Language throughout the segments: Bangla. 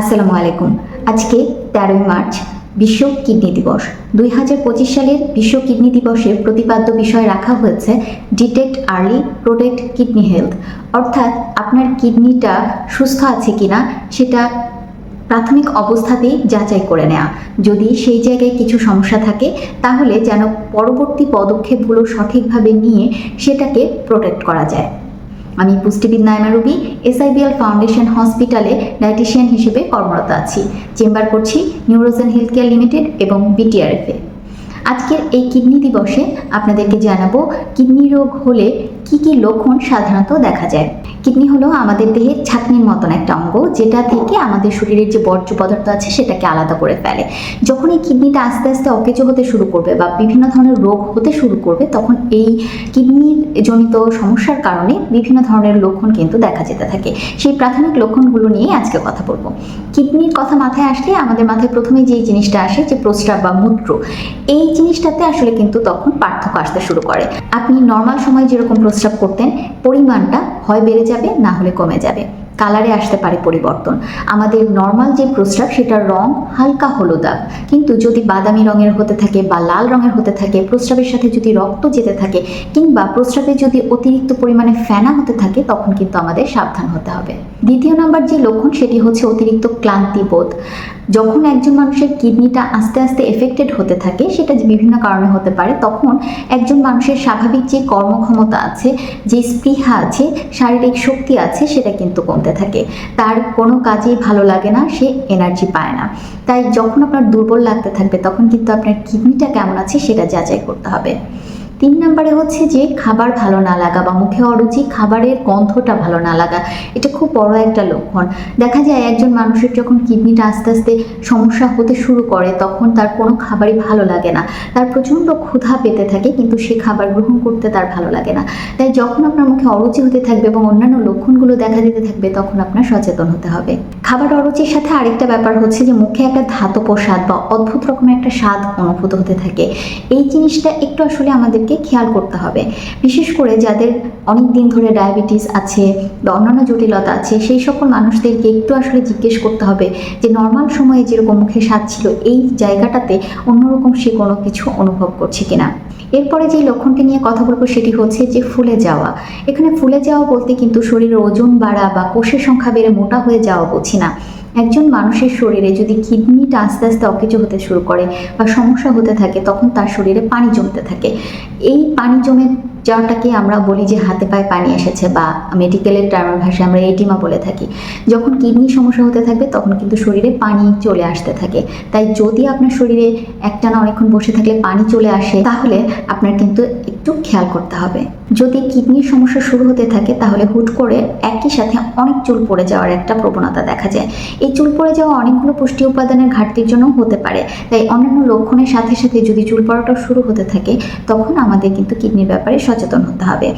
আসসালামু আলাইকুম। আজকে তেরোই মার্চ, বিশ্ব কিডনি দিবস। দুই হাজার পঁচিশ সালের বিশ্ব কিডনি দিবসের প্রতিপাদ্য বিষয় রাখা হয়েছে detect early protect kidney health. অর্থাৎ আপনার কিডনিটা সুস্থ আছে কিনা সেটা প্রাথমিক অবস্থাতেই যাচাই করে নেওয়া যদি সেই জায়গায় কিছু সমস্যা থাকে, তাহলে যেন পরবর্তী পদক্ষেপগুলো সঠিকভাবে নিয়ে সেটাকে প্রোটেক্ট করা যায়। আমি পুষ্টিবিদ নায়মা রুবি, এসআইবিএল ফাউন্ডেশন হসপিটালে ডায়েটিশিয়ান হিসেবে কর্মরত আছি। চেম্বার করছি নিউরোজেন হেলথ কেয়ার লিমিটেড এবং বিটিআরএফে আজকের এই কিডনি দিবসে আপনাদেরকে জানাব, কিডনি রোগ হলে কি কি লক্ষণ সাধারণত দেখা যায়? কিডনি হলো আমাদের দেহের ছাকনির মতন একটা অঙ্গ, যেটা থেকে আমাদের শরীরের যে বর্জ্য পদার্থ আছে সেটাকে আলাদা করে ফেলে। যখন এই কিডনিটা আস্তে আস্তে অকেজো হতে শুরু করবে বা বিভিন্ন ধরনের রোগ হতে শুরু করবে, তখন এই কিডনির জনিত সমস্যার কারণে বিভিন্ন ধরনের লক্ষণ কিন্তু দেখা যেতে থাকে। সেই প্রাথমিক লক্ষণগুলো নিয়ে আজকে কথা বলব। কিডনির কথা মাথায় আসলে আমাদের মাথায় প্রথমে যেই জিনিসটা আসে, যে প্রস্রাব বা মূত্র, এই জিনিসটাতে আসলে কিন্তু তখন পার্থক্য আসতে শুরু করে। আপনি নর্মাল সময় যেরকম প্রস্রাব করতেন পরিমাণটা হয় বেড়ে যাবে না হলে কমে যাবে। কালারে আসতে পারে পরিবর্তন। আমাদের নর্মাল যে প্রস্রাব, সেটার রং হালকা হলুদাব কিন্তু যদি বাদামি রঙের হতে থাকে বা লাল রঙের হতে থাকে, প্রস্রাবের সাথে যদি রক্ত যেতে থাকে কিংবা প্রস্রাবে যদি অতিরিক্ত পরিমাণে ফেনা হতে থাকে, তখন কিন্তু আমাদের সাবধান হতে হবে। দ্বিতীয় নাম্বার যে লক্ষণ, সেটি হচ্ছে অতিরিক্ত ক্লান্তি বোধ। যখন একজন মানুষের কিডনিটা আস্তে আস্তে এফেক্টেড হতে থাকে, সেটা বিভিন্ন কারণে হতে পারে, তখন একজন মানুষের স্বাভাবিক যে কর্মক্ষমতা আছে, যে স্পৃহা আছে, শারীরিক শক্তি আছে, সেটা কিন্তু কমতে থাকে। তার কোনো কাজেই ভালো লাগে না, সে এনার্জি পায় না। তাই যখন আপনার দুর্বল লাগতে থাকবে, তখন কিন্তু আপনার কিডনিটা কেমন আছে সেটা যাচাই করতে হবে। তিন নম্বরে হচ্ছে যে খাবার ভালো না লাগা বা মুখে অরুচি, খাবারের গন্ধটা ভালো না লাগা, এটা খুব বড় একটা লক্ষণ। দেখা যায় একজন মানুষের যখন কিডনিটা আস্তে আস্তে সমস্যা হতে শুরু করে, তখন তার কোনো খাবারই ভালো লাগে না। তার প্রচণ্ড ক্ষুধা পেতে থাকে, কিন্তু সে খাবার গ্রহণ করতে তার ভালো লাগে না। তাই যখন আপনার মুখে অরুচি হতে থাকবে এবং অন্যান্য লক্ষণগুলো দেখা দিতে থাকবে, তখন আপনার সচেতন হতে হবে। খাবার অরুচির সাথে আরেকটা ব্যাপার হচ্ছে যে, মুখে একটা ধাতব স্বাদ বা অদ্ভুত রকমের একটা স্বাদ অনুভূত হতে থাকে। এই জিনিসটা একটু আসলে আমাদেরকে খেয়াল করতে হবে। বিশেষ করে যাদের অনেক দিন ধরে ডায়াবেটিস আছে বা অন্যান্য জটিলতা আছে, সেই সকল মানুষদেরকে একটু আসলে জিজ্ঞেস করতে হবে যে নর্মাল সময়ে যেরকম মুখে স্বাদ ছিল, এই জায়গাটাতে অন্যরকম সে কোনো কিছু অনুভব করছে কিনা? এরপরে যে লক্ষণটি নিয়ে কথা বলব সেটি হচ্ছে যে, ফুলে যাওয়া। এখানে ফুলে যাওয়া বলতে কিন্তু শরীরের ওজন বাড়া বা কোষের সংখ্যা বেড়ে মোটা হয়ে যাওয়া বুঝি না। একজন মানুষের শরীরে যদি কিডনিটা আস্তে আস্তে অকেজো হতে শুরু করে বা সমস্যা হতে থাকে, তখন তার শরীরে পানি জমতে থাকে। এই পানি জমে যাওয়াটাকে আমরা বলি যে হাতে পায়ে পানি এসেছে বা মেডিকেলের টার্মের ভাষায় আমরা এটিমা বলে থাকি, যখন কিডনি সমস্যা হতে থাকবে তখন কিন্তু শরীরে পানি চলে আসতে থাকে। তাই যদি আপনার শরীরে একটানা অনেকক্ষণ বসে থাকলে পানি চলে আসে, তাহলে আপনার কিন্তু একটু খেয়াল করতে হবে। যদি কিডনির সমস্যা শুরু হতে থাকে, তাহলে হুট করে একই সাথে অনেক চুল পড়ে যাওয়ার একটা প্রবণতা দেখা যায়। এই চুল পড়ে যাওয়া অনেকগুলো পুষ্টি উপাদানের ঘাটতির জন্য হতে পারে। তাই অন্যান্য লক্ষণের সাথে সাথে যদি চুল পড়াটা শুরু হতে থাকে, তখন আমাদের কিন্তু কিডনির ব্যাপারে সচেতন হতে হবে।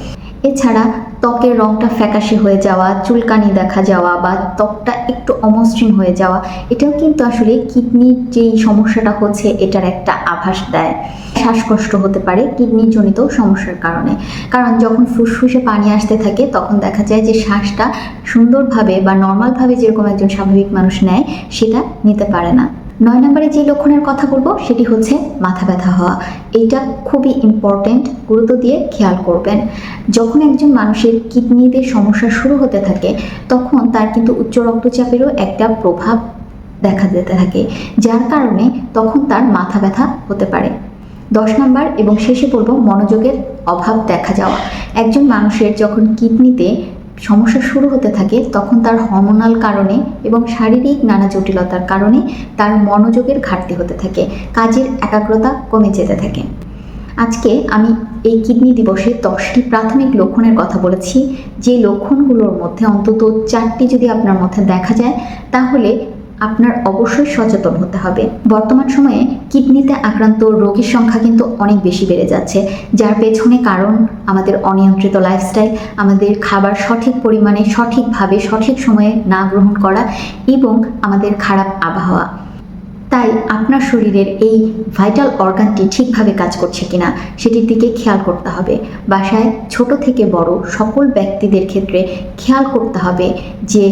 এছাড়া ত্বকের রংটা ফ্যাকাশে হয়ে যাওয়া, চুলকানি দেখা যাওয়া বা ত্বকটা একটু অমসৃণ হয়ে যাওয়া, এটাও কিন্তু আসলে কিডনির যেই সমস্যাটা হচ্ছে, এটার একটা আভাস দেয়। শ্বাসকষ্ট হতে পারে কিডনি জনিত সমস্যার কারণে। কারণ যখন ফুসফুসে পানি আসতে থাকে, তখন দেখা যায় যে শ্বাসটা সুন্দরভাবে বা নর্মালভাবে যেরকম একজন স্বাভাবিক মানুষ নেয়, সেটা নিতে পারে না। নয় নম্বরে যে লক্ষণের কথা বলব, সেটি হচ্ছে মাথা ব্যথা হওয়া। এটা খুবই ইম্পর্টেন্ট গুরুত্ব দিয়ে খেয়াল করবেন। যখন একজন মানুষের কিডনিতে সমস্যা শুরু হতে থাকে, তখন তার কিন্তু উচ্চ রক্তচাপেরও একটা প্রভাব দেখা যেতে থাকে। যার কারণে তখন তার মাথা ব্যথা হতে পারে। দশ নম্বর এবং শেষে বলব মনোযোগের অভাব দেখা যাওয়া। একজন মানুষের যখন কিডনিতে সমস্যা শুরু হতে থাকে তখন তার হরমোনাল কারণে এবং শারীরিক নানা জটিলতার কারণে তার মনোযোগের ঘাটতি হতে থাকে, কাজের একাগ্রতা কমে যেতে থাকে। আজকে আমি এই কিডনি দিবসে দশটি প্রাথমিক লক্ষণের কথা বলেছি। যে লক্ষণগুলোর মধ্যে অন্তত চারটি যদি আপনার মধ্যে দেখা যায়, তাহলে আপনার অবশ্যই সচেতন হতে হবে। বর্তমান সময়ে কিডনিতে আক্রান্ত রোগীর সংখ্যা কিন্তু অনেক বেশি বেড়ে যাচ্ছে, যার পেছনে কারণ আমাদের অনিয়ন্ত্রিত লাইফস্টাইল আমাদের খাবার সঠিক পরিমাণে সঠিকভাবে সঠিক সময়ে না গ্রহণ করা এবং আমাদের খারাপ আবহাওয়া। তাই আপনার শরীরের এই ভাইটাল অর্গানটি ঠিকভাবে কাজ করছে কিনা সেটির দিকে খেয়াল করতে হবে। বাসায় ছোট থেকে বড় সকল ব্যক্তিদের ক্ষেত্রে খেয়াল করতে হবে যে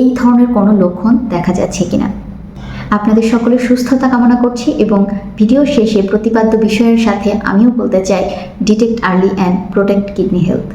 এই ধরনের কোনো লক্ষণ দেখা যাচ্ছে কিনা। আপনাদের সকলের সুস্থতা কামনা করছি এবং ভিডিও শেষে প্রতিপাদ্য বিষয়ের সাথে আমিও বলতে চাই detect early and protect kidney health